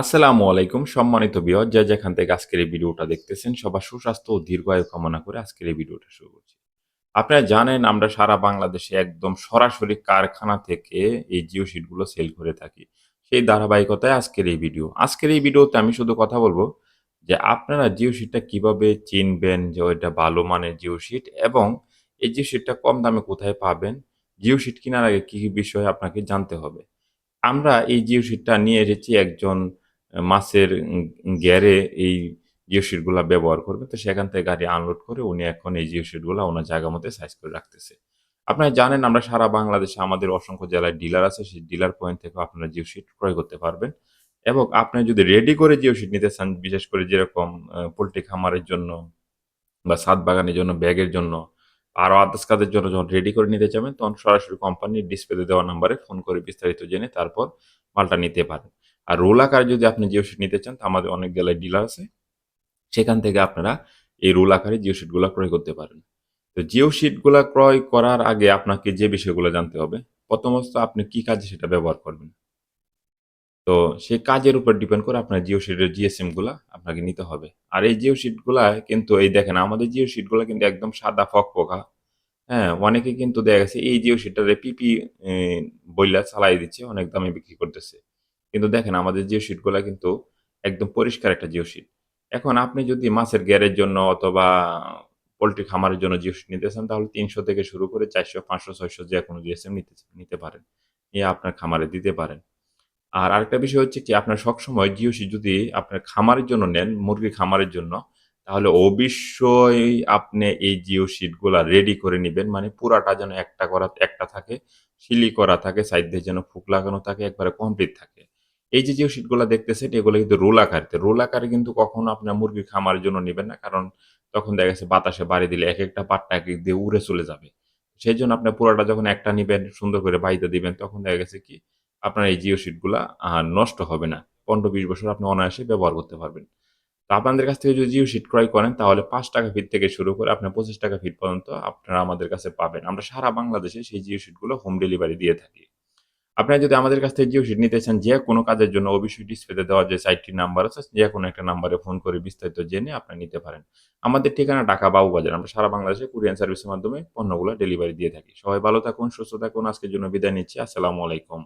আসসালামু আলাইকুম সম্মানিত বিয়র যা যেখান থেকে আজকের এই ভিডিওটা দেখতেছেন, সবার সুস্বাস্থ্য ও দীর্ঘায়ু কামনা করে আজকের এই ভিডিওটা শুরু করছি। আপনারা জানেন, আমরা সারা বাংলাদেশে একদম সরাসরি কারখানা থেকে এই জিও শিটগুলো সেল করে থাকি। সেই ধারাবাহিকতায় আজকের এই ভিডিও। আজকের এই ভিডিওতে আমি শুধু কথা বলব যে আপনারা জিও শিটটা কীভাবে চিনবেন যে ওইটা ভালো মানের জিও শিট এবং এই জিও শিটটা কম দামে কোথায় পাবেন, জিও শিট কেনার আগে কী কী বিষয় আপনাকে জানতে হবে। আমরা এই জিও শিটটা নিয়ে এসেছি একজন মাছের গ্যারে এই জিও শিটগুলা ব্যবহার করবে। তো সেখান থেকে গাড়ি আনলোড করে উনি এখন এই জিও শিটগুলা ওনার জায়গা মতো সাইজ করে রাখতেছে। আপনারা জানেন আমরা সারা বাংলাদেশে আমাদের অসংখ্য জেলায় ডিলার আছে। সেই ডিলার পয়েন্ট থেকেও আপনারা জিও শিট ক্রয় করতে পারবেন। এবং আপনি যদি রেডি করে জিও শিট নিতে চান, বিশেষ করে যেরকম পোলট্রি খামারের জন্য বা ছাদ বাগানের জন্য, ব্যাগের জন্য, আরও আদার্স কাজের জন্য যখন রেডি করে নিতে চাবেন, তখন সরাসরি কোম্পানির ডিসপ্লেতে দেওয়া নাম্বারে ফোন করে বিস্তারিত জেনে তারপর মালটা নিতে পারেন। আর রোল আকারে যদি আপনি জিও শিট নিতে চান, আমাদের অনেক জেলায় ডিলার আছে। সেখান থেকে আপনারা এই রোল আকারে জিও শিটগুলা ক্রয় করতে পারেন। তো জিও শিটগুলা ক্রয় করার আগে আপনাকে যে বিষয়গুলো জানতে হবে, প্রথমত আপনি কি কাজে সেটা ব্যবহার করবেন। তো সেই কাজের উপর ডিপেন্ড করে আপনার জিও শিটের জিএসএমগুলা আপনাকে নিতে হবে। আর এই জিও শিটগুলা কিন্তু এই দেখেন আমাদের জিও শিটগুলা কিন্তু একদম সাদা ফক ফকফকা। হ্যাঁ? অনেকে কিন্তু দেখা গেছে এই জিও শিটটারে পিপি বইলা চালায় দিচ্ছে, অনেক দামে বিক্রি করতেছে। কিন্তু দেখেন আমাদের জিও শিটগুলা কিন্তু একদম পরিষ্কার একটা জিও শিট। এখন আপনি যদি মাছের গ্যারের জন্য অথবা পোলট্রি খামারের জন্য জিও শিট নিতে চান তাহলে ৩০০ থেকে শুরু করে ৪০০, ৫০০, ৬০০ যেকোনো জিএসএম নিতে নিতে পারেন। নিয়ে আপনার খামারে দিতে পারেন। আর আরেকটা বিষয় হচ্ছে কি আপনার সবসময় জিও শিট যদি আপনার খামারের জন্য নেন, মুরগির খামারের জন্য, তাহলে অবশ্যই আপনি এই জিও শিটগুলা রেডি করে নিবেন। মানে পুরাটা যেন একটা করা একটা থাকে, সিলি করা থাকে, সাইড দিয়ে যেন ফুক লাগানো থাকে, একবারে কমপ্লিট থাকে। এই যে জিও শিটগুলা দেখতেছেন এগুলো কিন্তু রোল আকারে। রোল আকারে কিন্তু কখনো আপনার মুরগি খামারের জন্য নিবেন না। কারণ তখন দেখা গেছে বাতাসে বাড়ি দিলে একেকটা পাট্টা একেক দিয়ে উড়ে চলে যাবে। সেই জন্য আপনি পুরাটা যখন একটা নিবেন, সুন্দর করে বাইন্ধা দিবেন, তখন দেখা গেছে কি আপনার এই জিও শিটগুলা নষ্ট হবে না। ১৫-২০ বছর আপনি অনায়াসে ব্যবহার করতে পারবেন। তো আপনাদের কাছ থেকে যদি জিও শিট ক্রয় করেন তাহলে পাঁচ টাকা ফিট থেকে শুরু করে আপনার ৳২৫ ফিট পর্যন্ত আপনারা আমাদের কাছে পাবেন। আমরা সারা বাংলাদেশে সেই জিও শিটগুলো হোম ডেলিভারি দিয়ে থাকি। আপনারা যদি আমাদের কাছ থেকে জিও শিট নিতে চান যে কোনো কাজের জন্য অবশ্যই ডিসপ্লেতে দেওয়া যে সাইটটির নাম্বার আছে, যে কোনো একটা নাম্বারে ফোন করে বিস্তারিত জেনে আপনারা নিতে পারেন। আমাদের ঠিকানা ঢাকা বাবুবাজার। আমরা সারা বাংলাদেশে কুরিয়ান সার্ভিসের মাধ্যমে পণ্যগুলো ডেলিভারি দিয়ে থাকি। সবাই ভালো থাকুন, সুস্থ থাকুন। আজকের জন্য বিদায় নিচ্ছি। আসসালামু আলাইকুম।